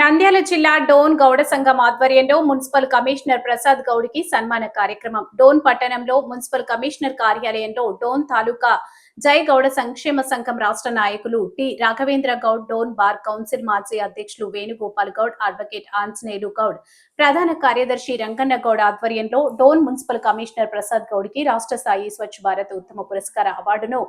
నంద్యాల జిల్లా డోన్ గౌడ సంఘం ఆధ్వర్యంలో మున్సిపల్ కమిషనర్ ప్రసాద్ గౌడ్కి సన్మాన కార్యక్రమం. డోన్ పట్టణంలో మున్సిపల్ కమిషనర్ కార్యాలయంలో డోన్ తాలూకా జై గౌడ సంక్షేమ సంఘం రాష్ట్ర నాయకులు T. Raghavendra Goud Dhone bar council మాజీ అధ్యక్షులు వేణుగోపాల్ గౌడ్ అడ్వకేట్ ఆంజనేయులు గౌడ్. ప్రధాన కార్యదర్శి రంగన్న గౌడ్ ఆధ్వర్యంలో డోన్ మున్సిపల్ కమిషనర్ ప్రసాద్ గౌడ్కి రాష్ట్ర స్థాయి స్వచ్ఛ భారత్ ఉత్తమ పురస్కార అవార్డును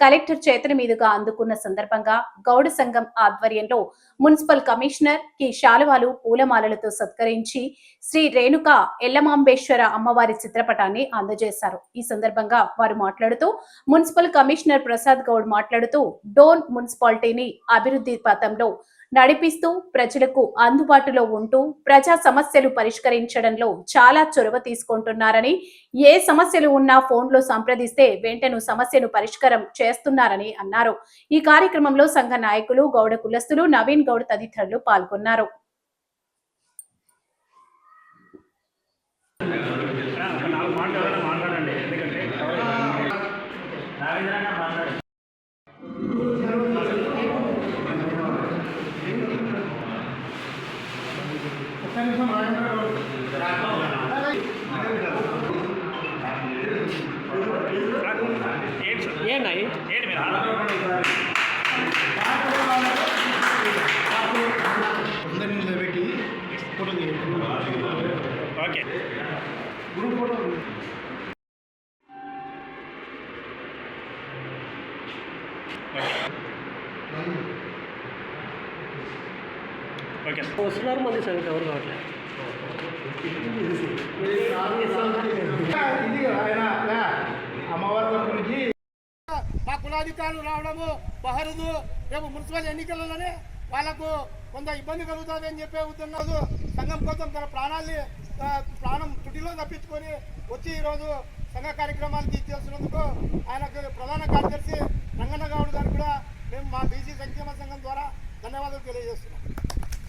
కలెక్టర్ చేతుల మీదుగా అందుకున్న సందర్భంగా గౌడ సంఘం ఆధ్వర్యంలో మున్సిపల్ కమిషనర్కి శాలువాలు పూలమాలలతో సత్కరించి శ్రీ రేణుక ఎల్లమాంబేశ్వర అమ్మవారి చిత్రపటాన్ని అందజేశారు. ఈ సందర్భంగా వారు మాట్లాడుతూ మున్సిపల్ కమిషనర్ ప్రసాద్ గౌడ్ మాట్లాడుతూ డోన్ మున్సిపాలిటీని అభివృద్ధి పథంలో నడిపిస్తూ ప్రజలకు అందుబాటులో ఉంటూ ప్రజా సమస్యలు పరిష్కరించడంలో చాలా చొరవ తీసుకుంటున్నారని ఏ సమస్యలు ఉన్నా ఫోన్లో సంప్రదిస్తే వెంటనే సమస్యను పరిష్కారం చేస్తున్నారని అన్నారు. ఈ కార్యక్రమంలో సంఘ నాయకులు గౌడ కులస్తులు నవీన్ గౌడ్ తదితరులు పాల్గొన్నారు. ఏంటి సార్ ఏంటి ఏంటి మీరు ఆలోచన అందరినీ నిలబెట్టి ఫోటో తీయండి. ఓకే గ్రూప్ ఫోటో ఓకే వస్తున్నారు మంది సంగతి ఎవరు కావట్లేదు. అమ్మవారి మా కులాధికారులు రావడము బహరుదు రేపు మున్సిపల్ ఎన్నికలలోనే వాళ్ళకు కొంత ఇబ్బంది కలుగుతుంది అని చెప్పే ఉద్దేశంలో సంఘం కోసం తన ప్రాణాల్ని ప్రాణం తుటిలో తప్పించుకొని వచ్చి ఈరోజు సంఘ కార్యక్రమాలు తీర్చేస్తున్నందుకు ఆయనకు ప్రధాన కార్యదర్శి రంగన్న గౌడ్ గారు కూడా మేము మా బీసీ సంక్షేమ సంఘం ద్వారా ధన్యవాదాలు తెలియజేస్తున్నాం.